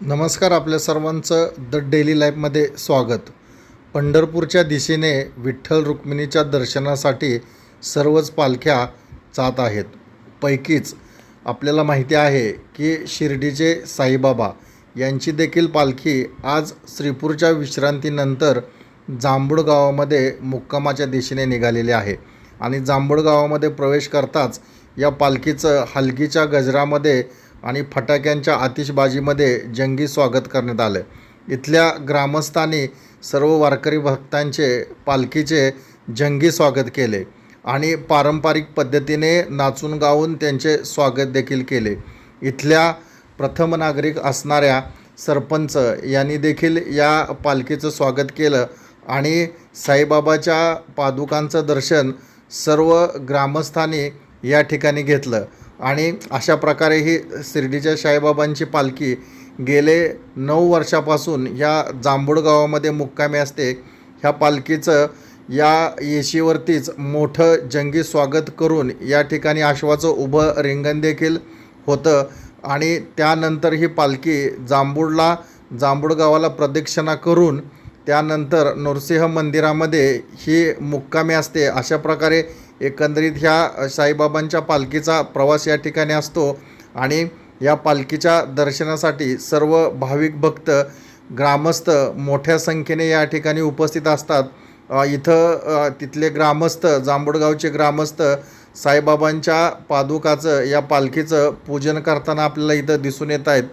नमस्कार आपल्या सर्वांचं द डेली लाईफमध्ये स्वागत. पंढरपूरच्या दिशेने विठ्ठल रुक्मिणीच्या दर्शनासाठी सर्वच पालख्या जात आहेत. पैकीच आपल्याला माहिती आहे की शिर्डीचे साईबाबा यांची देखील पालखी आज श्रीपूरच्या विश्रांतीनंतर जांभूळ गावामध्ये मुक्कामाच्या दिशेने निघालेली आहे. आणि जांभूळ गावामध्ये प्रवेश करताच या पालखीचं हलगीच्या गजरामध्ये आणि फटाक्यांच्या आतिषबाजीमध्ये जंगी स्वागत करण्यात आलं इथल्या ग्रामस्थांनी सर्व वारकरी भक्तांचे पालखीचे जंगी स्वागत केले. आणि पारंपरिक पद्धतीने नाचून गाऊन त्यांचे स्वागत देखील केले. इथल्या प्रथम नागरिक असणाऱ्या सरपंच यांनी देखील या पालखीचं स्वागत केलं आणि साईबाबाच्या पादुकांचं दर्शन सर्व ग्रामस्थांनी या ठिकाणी घेतलं. आणि अशा प्रकारे ही शिर्डीच्या साईबाबांची पालखी गेले नऊ वर्षापासून ह्या जांभूळ गावामध्ये मुक्कामी असते. ह्या पालखीचं या येशीवरतीच मोठं जंगी स्वागत करून या ठिकाणी आश्वाचं उभं रिंगण देखील होतं. आणि त्यानंतर ही पालखी जांभूडला जांभूड गावाला प्रदक्षिणा करून त्यानंतर नरसिंह मंदिरामध्ये ही मुक्कामी असते. अशा प्रकारे एकंदरीत ह्या साईबाबांच्या पालखीचा प्रवास या ठिकाणी असतो. आणि या पालखीच्या दर्शनासाठी सर्व भाविक भक्त ग्रामस्थ मोठ्या संख्येने या ठिकाणी उपस्थित असतात. इथं तिथले ग्रामस्थ जांभूडगावचे ग्रामस्थ साईबाबांच्या पादुकाचं या पालखीचं पूजन करताना आपल्याला इथं दिसून येत आहेत.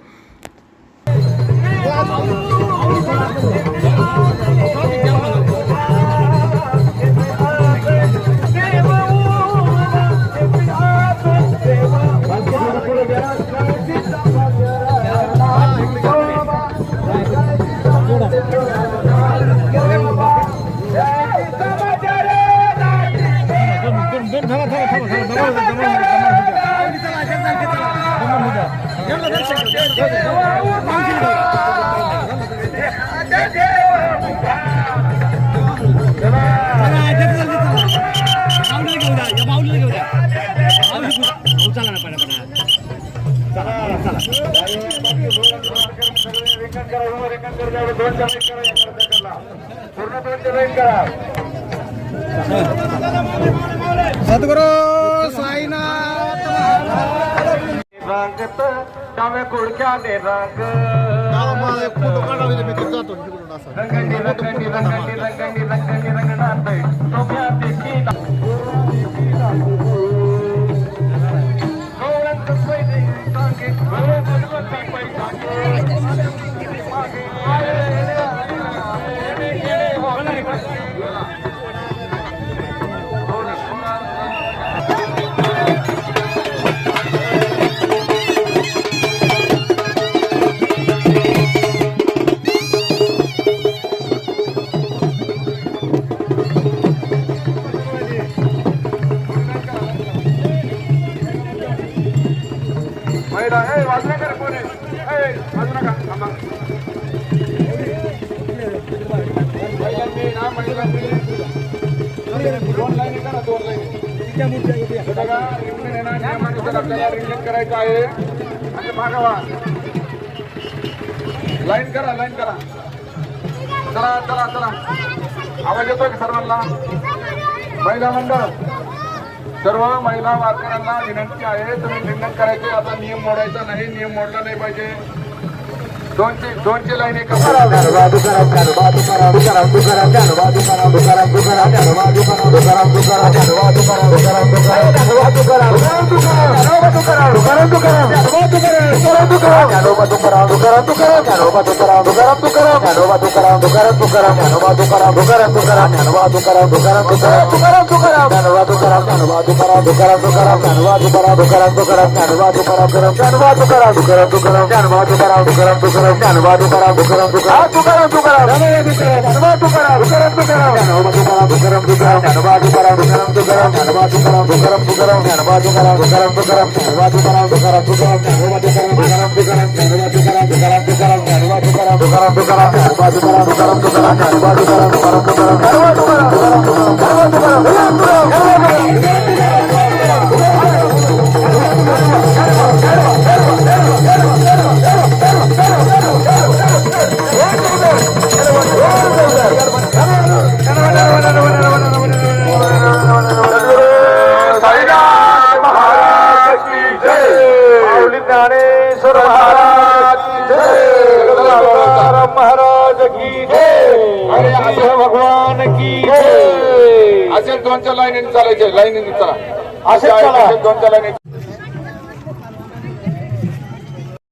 सद्गुरु साईनाथ रंगत डाव्या कुडक्याने रंग. करायचं आहे. आणि मागावा लाईन करा लाईन करा. चला चला चला. आवाज येतोय का सर्वांना? महिला मंडळ सर्व महिला वारकऱ्यांना विनंती आहे तुम्ही निंदन करायचे आता नियम मोडायचा नाही नियम मोडला नाही पाहिजे. दोनशे दोनशे लाईन एका दुकान दुकान दुकान ज्ञानोबा तुकाराम तुकाराम तुकाराम ज्ञानोबा तुकाराम तुकाराम तुकाराम ज्ञानोबा तुकाराम तुकाराम तुकाराम ज्ञानोबा तुकाराम तुकाराम तुकाराम तुकाराम तुकाराम ज्ञानोबा तुकाराम ज्ञानोबा तुकाराम तुकाराम तुकाराम ज्ञानोबा तुकाराम तुकाराम तुकाराम ज्ञानोबा तुकाराम तुकाराम ज्ञानोबा तुकाराम तुकाराम तुकाराम ज्ञानोबा तुकाराम तुकाराम तुकाराम ज्ञानोबा तुकाराम तुकाराम तुकाराम तुकाराम तुकाराम ज्ञानोबा तुकाराम तुकाराम तुकाराम ज्ञानोबा तुकाराम तुकाराम तुकाराम ज्ञानोबा तुकाराम तुकाराम तुकाराम ज्ञानोबा तुकाराम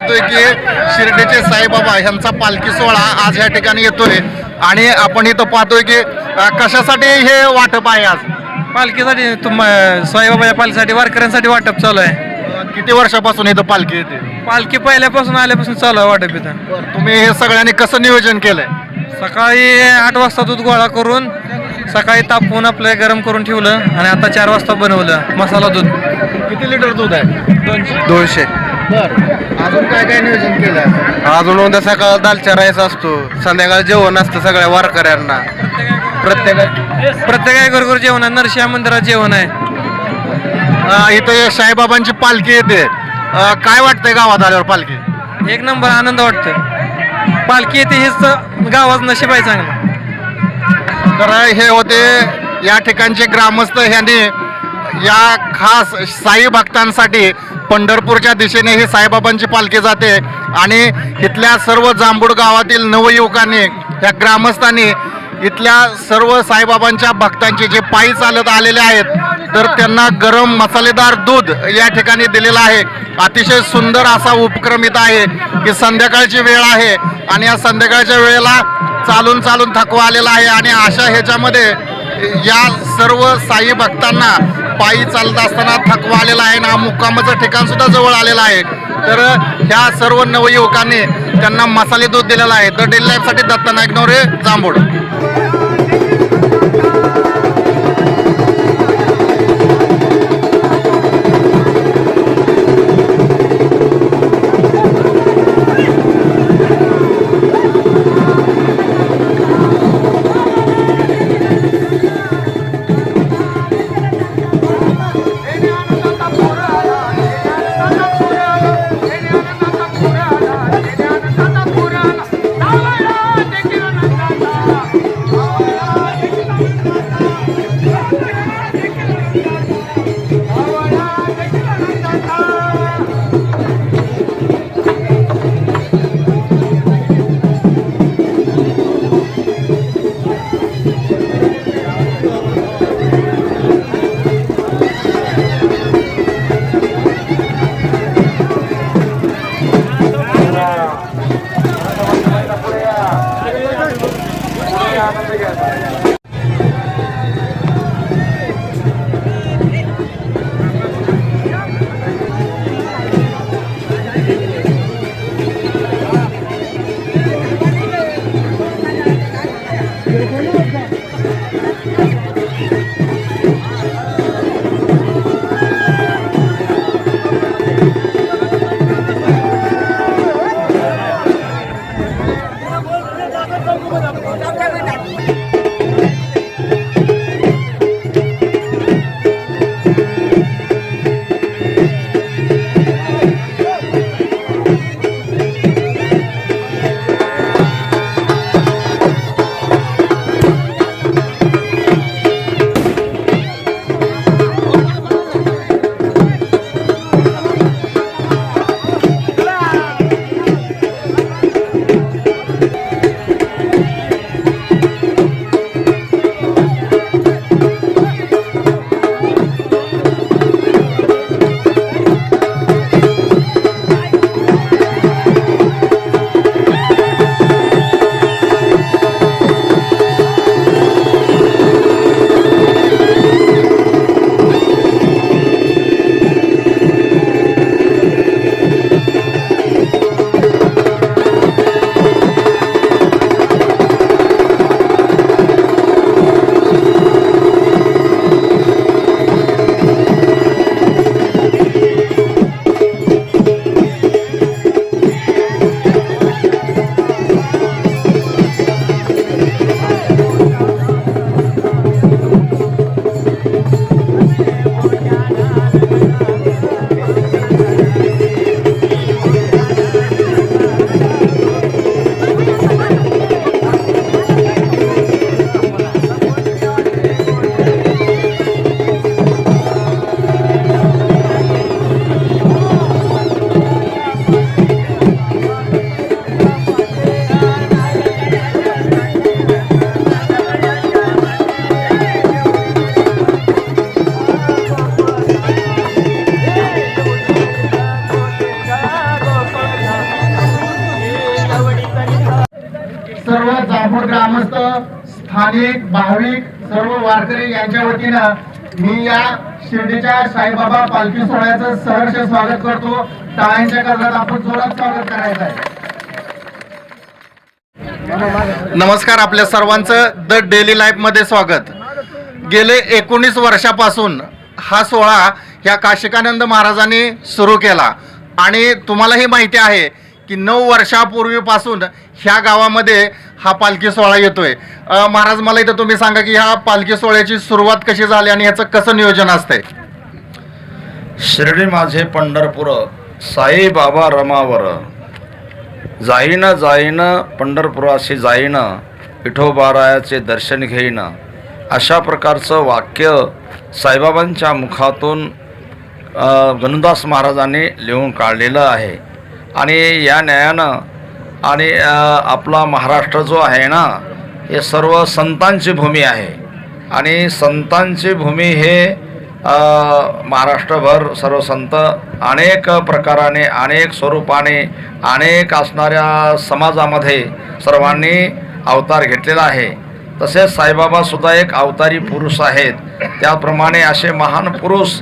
की शिर्डीचे साईबाबा यांचा पालखी सोहळा आज या ठिकाणी येतोय. आणि आपण इथं पाहतोय की कशासाठी हे वाटप आहे आज? पालखीसाठी तुम साईबाबाच्या पालखीसाठी वारकऱ्यांसाठी वाटप चालू आहे. किती वर्षापासून इथं पालखी येते? पालखी पहिल्यापासून आल्यापासून चालू आहे वाटप इथं. तुम्ही हे सगळ्यांनी कसं नियोजन केलंय? सकाळी आठ वाजता दूध गोळा करून सकाळी तापवून आपलं गरम करून ठेवलं आणि आता चार वाजता बनवलं मसाला दूध. किती लिटर दूध आहे? दोनशे. बर. अजून काय काय नियोजन केलंय अजून उद्या सकाळ दालच्या राईस असतो संध्याकाळ जेवण असतं सगळ्या वारकऱ्यांना. प्रत्येक प्रत्येक घरघर जेवण आहे नरसिंह मंदिरात जेवण आहे. अ, इथं हे साईबाबांची पालखी येते. अ, काय वाटतंय गावात आल्यावर पालखी? एक नंबर आनंद वाटतो पालखी येते हेच गावात नशीब आहे चांगलं. तर हे होते. या ठिकाणचे ग्रामस्थ ह्यांनी या खास साई भक्तांसाठी पंढरपूरच्या दिशेने ही साईबाबांची पालखी जाते. आणि इथल्या सर्व जांभूड गावातील नवयुवकांनी या ग्रामस्थांनी इथल्या सर्व साईबाबांच्या भक्तांचे जे पायी चालत आलेले आहेत तर त्यांना गरम मसालेदार दूध या ठिकाणी दिलेलं आहे. अतिशय सुंदर असा उपक्रम इथं आहे की संध्याकाळची वेळ आहे. आणि या संध्याकाळच्या वेळेला चालून चालून थकवा आलेला आहे आणि अशा ह्याच्यामध्ये या सर्व साई भक्तांना पायी चालत असताना थकवा आलेला आहे ना मुक्कामाचं ठिकाण सुद्धा जवळ आलेलं आहे. तर ह्या सर्व नवयुवकांनी त्यांना मसाले दूध दिलेला आहे. द डेली लाईफसाठी दत्ता नाईक नवरे जांभूड ग्रामस्थ स्थानिक भाविक सर्व वारकरी यांच्या वतीनं मी या शिर्डीच्या साईबाबा पालखी सोहळ्याचं सहर्ष स्वागत करतो. टाळ्यांच्या कर्जात आपण जोरात स्वागत करायचं आहे. नमस्कार आपल्या सर्वांचं. द डेली लाईफमध्ये स्वागत. गेले एकोणीस वर्षापासून हा सोहळा ह्या काशिकानंद महाराजांनी सुरू केला. आणि तुम्हालाही माहिती आहे की नऊ वर्षापूर्वीपासून ह्या गावामध्ये हा पालखी सोहळा येतोय. महाराज मला इथं तुम्ही सांगा की ह्या पालखी सोहळ्याची सुरुवात कशी झाली आणि ह्याचं कसं नियोजन असतंय? शिर्डी माझे पंढरपूर साई बाबा रमावर. जाईन जाईन पंढरपुराशी जाईन विठोबारायाचे दर्शन घेईन. अशा प्रकारचं वाक्य साईबाबांच्या मुखातून अ, गणदास महाराजांनी लिहून काढलेलं आहे. आणि या न्यायानं आणि आपला महाराष्ट्र जो आहे ना हे सर्व संतांची भूमी आहे. आणि संतांची भूमी हे महाराष्ट्रभर सर्व संत अनेक प्रकाराने अनेक स्वरूपाने अनेक असणाऱ्या समाजामध्ये सर्वांनी अवतार घेतलेला आहे. तसेच साईबाबासुद्धा एक अवतारी पुरुष आहेत. त्याप्रमाणे असे महान पुरुष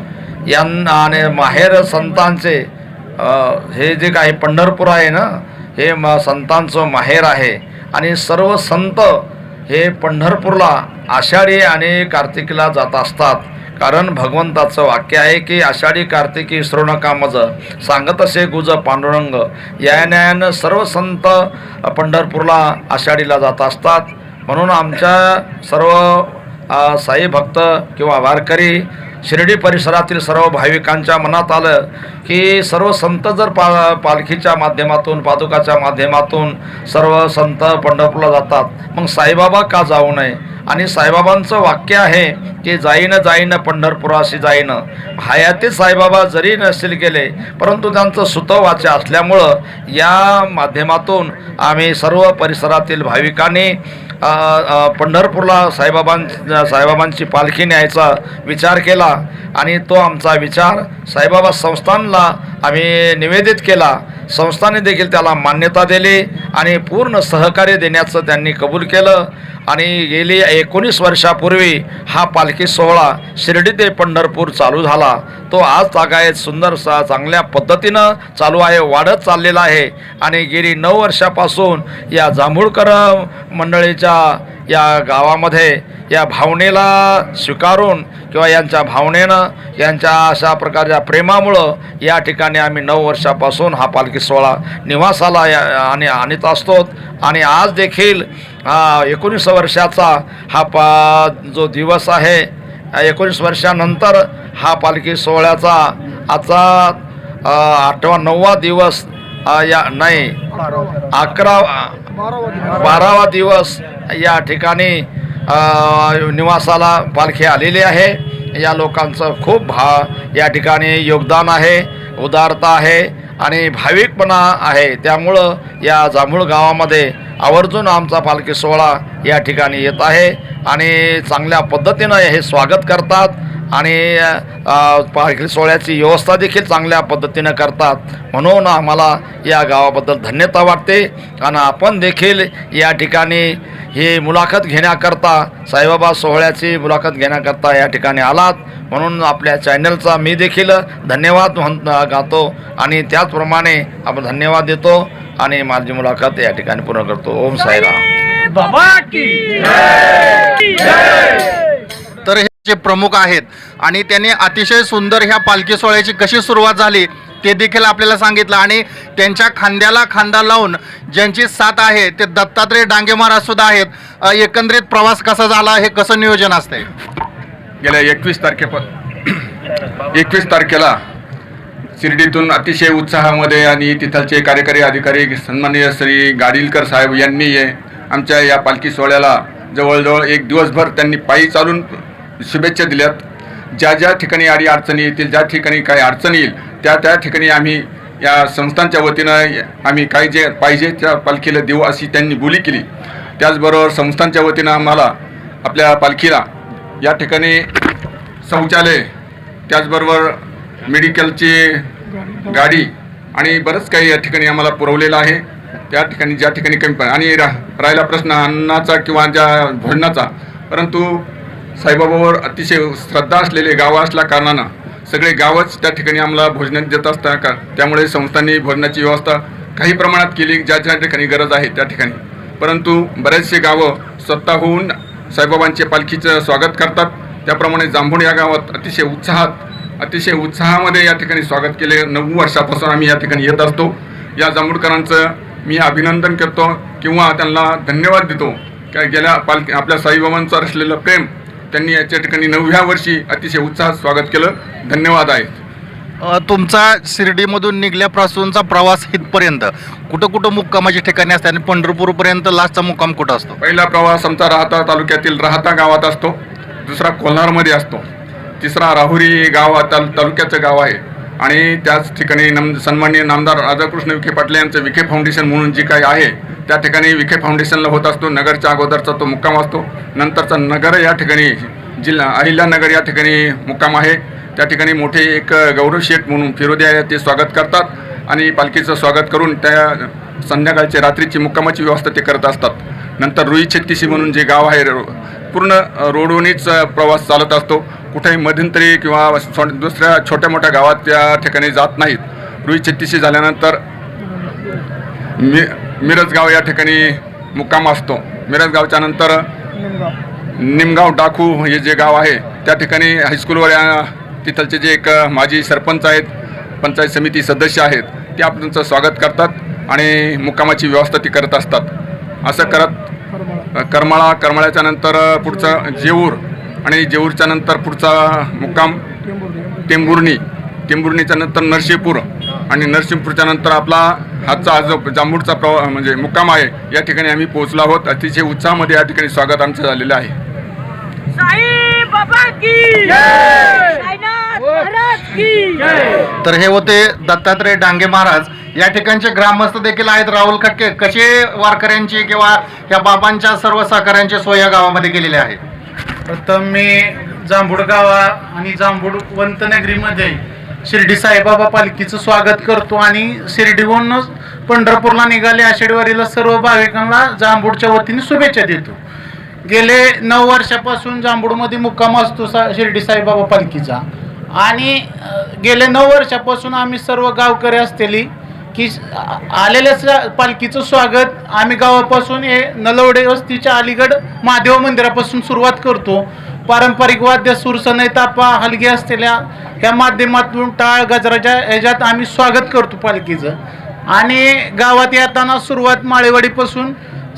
यांना आणि माहेर संतांचे हे जे काही पंढरपूर आहे ना हे म संतांचं माहेर आहे. आणि सर्व संत हे पंढरपूरला आषाढी आणि कार्तिकीला जात असतात. कारण भगवंताचं वाक्य आहे की आषाढी कार्तिकी विसरू सांगत असे गुज पांडुरंग. या न्यायानं सर्व संत पंढरपूरला आषाढीला जात असतात. म्हणून आमच्या सर्व साई भक्त किंवा वारकरी शिर्डी परिसरातील सर्व भाविकांच्या मनात आलं की सर्व संत जर पा पालखीच्या माध्यमातून पादुकाच्या माध्यमातून सर्व संत पंढरपूरला जातात मग साईबाबा का जाऊ नये? आणि साईबाबांचं वाक्य आहे की जाईन जाईन पंढरपुराशी जाईन. हयाती साईबाबा जरी नसतील गेले परंतु त्यांचं सुतवाच्य असल्यामुळं या माध्यमातून आम्ही सर्व परिसरातील भाविकांनी पंढरपूरला साईबाबां साईबाबांची पालखी न्यायचा विचार केला आणि तो आमचा विचार साईबाबा संस्थानला आम्ही निवेदित केला. संस्थाने देखील त्याला मान्यता दिली आणि पूर्ण सहकार्य देण्याचं त्यांनी कबूल केलं. आणि गेली एकोणीस वर्षापूर्वी हा पालखी सोहळा शिर्डी ते पंढरपूर चालू झाला. तो आज तागायत सुंदर सा चांगल्या पद्धतीनं चालू आहे वाढत चाललेला आहे. आणि गेली नऊ वर्षापासून या जांभूळकर मंडळीच्या या गावामध्ये या भावनेला स्वीकारून किंवा यांच्या भावनेनं यांच्या अशा प्रकारच्या प्रेमामुळं या ठिकाणी आम्ही नऊ वर्षापासून हा पालखी सोहळा निवासाला या आणि आणत असतो. आणि आज देखील एकोणीस वर्षाचा हा पा जो दिवस आहे एकोणीस वर्षानंतर हा पालखी सोहळ्याचा आजचा आठवा नववा दिवस या नाही. अकरा बारावा दिवस या ठिकाणी निवासाला पालखी आलेली आहे. या लोकांचं खूप भा या ठिकाणी योगदान आहे उदारता आहे आणि भाविकपणा आहे. त्यामुळं या जांभूळ गावामध्ये आवर्जून आमचा पालखी सोहळा या ठिकाणी येत आहे आणि चांगल्या पद्धतीनं हे स्वागत करतात. आणि पालखी सोहळ्याची व्यवस्था देखील चांगल्या पद्धतीनं करतात. म्हणून आम्हाला या गावाबद्दल धन्यता वाटते. आणि आपण देखील या ठिकाणी ही मुलाखत घेण्याकरता साईबाबा सोहळ्याची मुलाखत घेण्याकरता या ठिकाणी आलात. म्हणून आपल्या चॅनलचा मी देखील धन्यवाद म्हण गातो. आणि त्याचप्रमाणे आपण धन्यवाद देतो. आणि माझी मुलाखत या ठिकाणी पूर्ण करतो. ओम साईराम. तर हे जे प्रमुख आहेत. आणि त्यांनी अतिशय सुंदर ह्या पालखी सोहळ्याची कशी सुरुवात झाली ते देखील आपल्याला सांगितलं. आणि त्यांच्या खांद्याला खांदा लावून ज्यांची साथ आहे ते दत्तात्रय डांगे महाराज सुद्धा आहेत. एकंदरीत प्रवास कसा झाला हे कसं नियोजन असतंय? गेल्या एकवीस तारखे एकवीस तारखेला शिर्डीतून अतिशय उत्साहामध्ये आणि तिथलचे कार्यकारी अधिकारी सन्माननीय श्री गाडीलकर साहेब यांनी आमच्या या पालखी सोहळ्याला जवळजवळ एक दिवसभर त्यांनी पायी चालून शुभेच्छा दिल्यात. ज्या ज्या ठिकाणी आडी अडचणी येतील ज्या ठिकाणी काही अडचणी येईल त्या त्या ठिकाणी आम्ही या संस्थांच्या वतीनं आम्ही काही जे पाहिजे त्या पालखीला देऊ अशी त्यांनी बोली केली. त्याचबरोबर संस्थांच्या वतीनं आम्हाला आपल्या पालखीला या ठिकाणी शौचालय त्याचबरोबर मेडिकलची गाडी आणि बरंच काही या ठिकाणी आम्हाला पुरवलेलं आहे. त्या ठिकाणी ज्या ठिकाणी कमी पण आणि रा राहिला प्रश्न अन्नाचा किंवा ज्या भोजनाचा परंतु साईबाबावर अतिशय श्रद्धा असलेले गावं असल्या कारणानं सगळे गावच त्या ठिकाणी आम्हाला भोजनात देत असतात का? त्यामुळे संस्थांनी भोजनाची व्यवस्था काही प्रमाणात केली ज्या ज्या ठिकाणी गरज आहे त्या ठिकाणी. परंतु बरेचसे गावं स्वतःहून साईबाबांचे पालखीचं स्वागत करतात. त्याप्रमाणे जांभूण या गावात अतिशय उत्साहात अतिशय उत्साहामध्ये या ठिकाणी स्वागत केले. नऊ वर्षापासून आम्ही या ठिकाणी येत असतो. या जांभूडकरांचं मी अभिनंदन करतो किंवा त्यांना धन्यवाद देतो. काय गेल्या पालखी आपल्या साईबाबांचं असलेलं प्रेम त्यांनी याच्या ठिकाणी नवव्या वर्षी अतिशय उत्साहात स्वागत केलं. धन्यवाद आहे अ, तुमचा शिर्डीमधून निघल्यापासूनचा प्रवास इथपर्यंत कुठं कुठं मुक्कामाची ठिकाणी असते आणि पंढरपूरपर्यंत लास्टचा मुक्काम कुठं असतो? पहिला प्रवास आमचा राहता तालुक्यातील राहता गावात असतो. दुसरा कोल्हारमध्ये असतो. तिसरा राहुरी गाव ताल तालुक्याचं गाव आहे. आणि त्याच ठिकाणी नम सन्माननीय नामदार राधाकृष्ण विखे पाटील यांचं विखे फाउंडेशन म्हणून जी काही आहे त्या ठिकाणी विखे फाउंडेशनला होत असतो. नगरच्या अगोदरचा तो मुक्काम असतो. नंतरचा नगर या ठिकाणी जिल्हा अहिल्यानगर या ठिकाणी मुक्काम आहे. त्या ठिकाणी मोठे एक गौरव शेठ म्हणून फिरोदे आहे. ते स्वागत करतात आणि पालखीचं स्वागत करून त्या संध्याकाळची रात्रीची मुक्कामाची व्यवस्था ते करत असतात. नंतर रुई छत्तीशी म्हणून जे गाव आहे रो- पूर्ण रोडवरूनच प्रवास चालत असतो. कुठेही मध्यंतरी किंवा दुसऱ्या छोट्या मोठ्या गावात त्या ठिकाणी जात नाहीत. रुई छत्तीशी झाल्यानंतर मी मिरजगाव या ठिकाणी मुक्काम असतो. मिरजगावच्या नंतर निमगाव डाकू हे जे गाव आहे त्या ठिकाणी हायस्कूलवर या तिथलचे जे एक माजी सरपंच आहेत पंचायत समिती सदस्य आहेत ते आपलं स्वागत करतात आणि मुक्कामाची व्यवस्था ती करत असतात. असं करत करमाळा करमाळ्याच्या नंतर पुढचा पुढचं जेऊर आणि जेऊरच्या नंतर पुढचा मुक्काम टेंबुर्णी. टेंबुर्णीच्या नंतर नरशेपूर आणि नरसिंहपूरच्या नंतर आपला हातचा जो जांभूडचा प्रवा म्हणजे मुक्काम आहे या ठिकाणी आम्ही पोहोचलो आहोत. अतिशय उत्साहामध्ये या ठिकाणी स्वागत आमचं झालेलं आहे. साई बाबा की साईनाथ महाराज की तर हे होते दत्तात्रय डांगे महाराज. या ठिकाणचे ग्रामस्थ देखील आहेत. राहुल खटके कसे वारकऱ्यांची किंवा या बाबांच्या सर्व सहकार्यांची सोय या गावामध्ये केलेली आहे? प्रथम मी जांभूड गावा आणि जांभूड वंतनगरीमध्ये शिर्डी साईबाबा पालखीचं स्वागत करतो आणि शिर्डीहूनच पंढरपूरला निघाले आषाढीवारीला सर्व भाविकांना जांभूडच्या वतीने शुभेच्छा देतो. गेले नऊ वर्षापासून जांभूडमध्ये मुक्काम असतो सा शिर्डी साईबाबा पालखीचा. आणि गेले नऊ वर्षापासून आम्ही सर्व गावकरी असलेली की आलेल्या स- पालखीचं स्वागत आम्ही गावापासून हे नलवडे वस्तीच्या अलीगड महादेव मंदिरापासून सुरुवात करतो. पारंपरिक वाद्य सुरसनय तापा हलगी असलेल्या या माध्यमातून टाळ गजराच्या ह्याच्यात आम्ही स्वागत करतो पालखीचं. आणि गावात येताना सुरुवात माळेवाडीपासून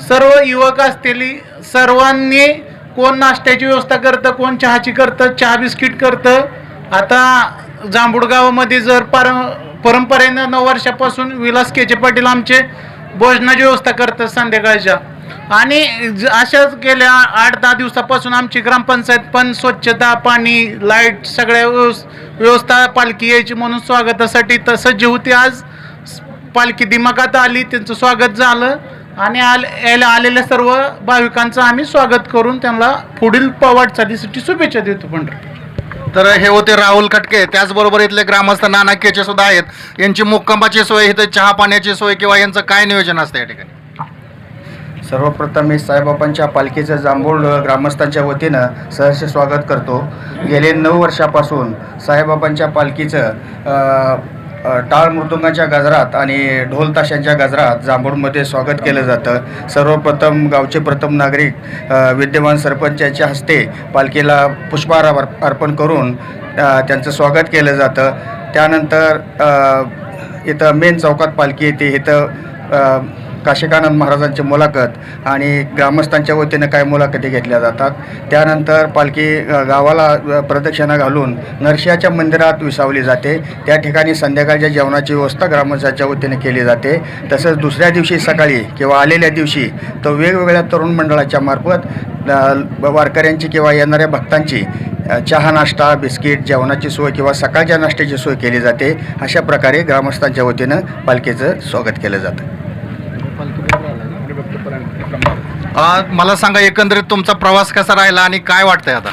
सर्व युवक असलेली सर्वांनी कोण नाश्त्याची व्यवस्था करतं कोण चहाची करतं चहा बिस्किट करतं. आता जांभूड गावामध्ये जर पार परंपरेनं नऊ वर्षापासून विलास केचे पाटील आमचे भोजनाची व्यवस्था करतात संध्याकाळच्या. आणि ज- अशाच गेल्या आठ दहा दिवसापासून आमची ग्रामपंचायत पण स्वच्छता पाणी लाइट सगळ्या व्यवस- व्यवस्था पालखी यायची म्हणून स्वागतासाठी तर सज्ज होती आज पालखी दिमागात आली त्यांचं स्वागत झालं. आणि आले आलेल्या सर्व भाविकांचं आम्ही स्वागत करून त्यांना पुढील वाटचालीसाठी शुभेच्छा देतो पंढरपूर तर हे होते राहुल खटके. त्याचबरोबर इथले ग्रामस्थ नाना केचे सुद्धा आहेत. यांची मुक्कामाची सोय इथे चहा पाण्याची सोय किंवा यांचं काय नियोजन असतं या ठिकाणी? सर्वप्रथम मी साईबाबांच्या पालखीचं जांभूळ ग्रामस्थांच्या वतीनं सहर्ष स्वागत करतो. गेले नऊ वर्षापासून साईबाबांच्या पालखीचं टाळ मृदुंगाच्या गजरात आणि ढोल ताशांच्या गजरात जांभूळमध्ये स्वागत केलं जातं. सर्वप्रथम गावचे प्रथम नागरिक विद्यमान सरपंचाच्या हस्ते पालखीला पुष्पहार अर्पण करून त्यांचं स्वागत केलं जातं. त्यानंतर इथं मेन चौकात पालखी येते. इथं काशिकानंद महाराजांची मुलाखत आणि ग्रामस्थांच्या वतीनं काय मुलाखती घेतल्या जातात. त्यानंतर पालखी गावाला प्रदक्षिणा घालून नरशियाच्या मंदिरात विसावली जाते. त्या ठिकाणी संध्याकाळच्या जेवणाची व्यवस्था ग्रामस्थांच्या वतीने केली जाते. तसंच दुसऱ्या दिवशी सकाळी किंवा आलेल्या दिवशी तो वेगवेगळ्या तरुण मंडळाच्या मार्फत वारकऱ्यांची किंवा येणाऱ्या भक्तांची चहा नाश्ता बिस्किट जेवणाची सोय किंवा सकाळच्या नाश्त्याची सोय केली जाते. अशा प्रकारे ग्रामस्थांच्या वतीनं पालखीचं स्वागत केलं जातं. मला सांगा एकंदरीत तुमचा प्रवास कसा राहिला आणि काय वाटतंय आता?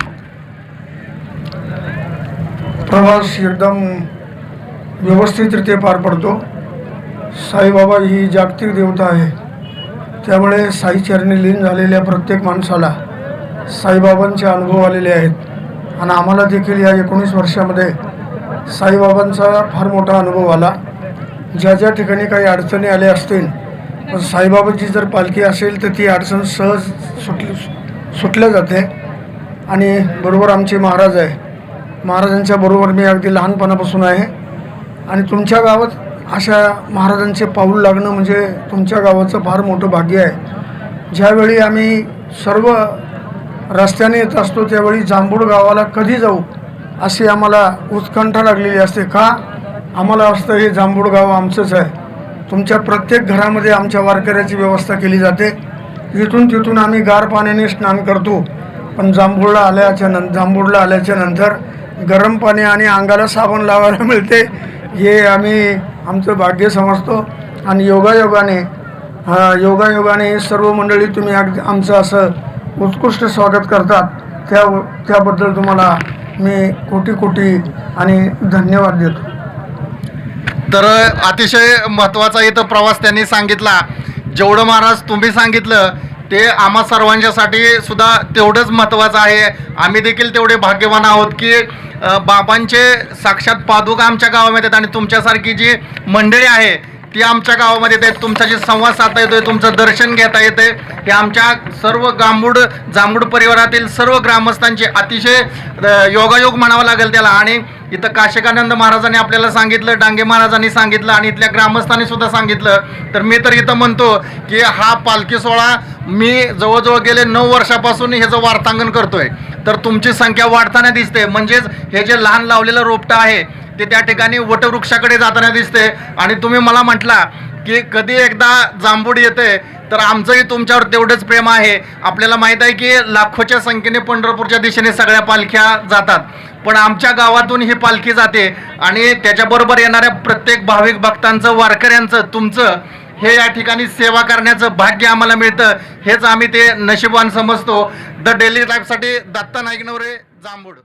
प्रवास एकदम व्यवस्थितरित्या पार पडतो. साईबाबा ही जागतिक देवता आहे. त्यामुळे साईचरणी लीन झालेल्या प्रत्येक माणसाला साईबाबांचे अनुभव आलेले आहेत. आणि आम्हाला देखील या एकोणीस वर्षामध्ये साईबाबांचा फार मोठा अनुभव आला. ज्या ज्या ठिकाणी काही अडचणी आल्या असतील पण साईबाबाची जर पालखी असेल तर ती अडचण सहज सुटली सुटल्या जाते. आणि बरोबर आमचे महाराज आहे. महाराजांच्या बरोबर मी अगदी लहानपणापासून आहे. आणि तुमच्या गावात अशा महाराजांचे पाऊल लागणं म्हणजे तुमच्या गावाचं फार मोठं भाग्य आहे. ज्यावेळी आम्ही सर्व रस्त्याने येत असतो त्यावेळी जांभूळ गावाला कधी जाऊ अशी आम्हाला उत्कंठा लागलेली असते. का? आम्हाला असतं हे जांभूळ गाव आमचंच आहे. तुमच्या प्रत्येक घरामध्ये आमच्या वारकऱ्याची व्यवस्था केली जाते. इथून तिथून आम्ही गार पाण्याने स्नान करतो. पण जांभूळला आल्याच्या नं जांभूळला आल्याच्यानंतर गरम पाणी आणि अंगाला साबण लावायला मिळते. हे आम्ही आमचं भाग्य समजतो. आणि योगायोगाने हा, योगायोगाने सर्व मंडळी तुम्ही अगदी आमचं असं उत्कृष्ट स्वागत करतात. त्या त्याबद्दल तुम्हाला मी कोटी कोटी आणि धन्यवाद देतो. तर अतिशय महत्त्वाचा इथं प्रवास त्यांनी सांगितला. जेवढं महाराज तुम्ही सांगितलं ते आम्हा सर्वांच्यासाठी सुद्धा तेवढंच महत्त्वाचं आहे. आम्ही देखील तेवढे भाग्यवान आहोत की बाबांचे साक्षात पादुका आमच्या गावामध्ये आहेत आणि तुमच्यासारखी जी मंडळी आहे ती आमच्या गावामध्ये येते तुमच्याशी संवाद साधता येतोय तुमचं दर्शन घेता येते हे आमच्या सर्व गांबूड जांभूड परिवारातील सर्व ग्रामस्थांचे अतिशय योगायोग म्हणावं लागेल त्याला. आणि इथं काशिकानंद महाराजांनी आपल्याला सांगितलं डांगे महाराजांनी सांगितलं आणि इथल्या ग्रामस्थांनी सुद्धा सांगितलं. तर मी तर इथं म्हणतो की हा पालखी सोहळा मी जवळजवळ गेले नऊ वर्षापासून ह्याचं वार्तांकन करतोय तर तुमची संख्या वाढताना दिसते. म्हणजेच हे जे लहान लावलेलं रोपटं आहे ते त्या ठिकाणी वटवृक्षाकडे जाताना दिसते. आणि तुम्ही मला म्हटला की कधी एकदा जांभूड येते तर आमचंही तुमच्यावर तेवढंच प्रेम आहे. आपल्याला माहीत आहे की लाखोच्या संख्येने पंढरपूरच्या दिशेने सगळ्या पालख्या जातात. पण आमच्या गावातून ही पालखी जाते आणि त्याच्याबरोबर येणाऱ्या प्रत्येक भाविक भक्तांचं वारकऱ्यांचं तुमचं हे या ठिकाणी सेवा करण्याचं भाग्य आम्हाला मिळतं. हेच आम्ही ते नशिबवान समजतो. द डेली लाईफसाठी दत्ता नाईकनवरे जांभूड.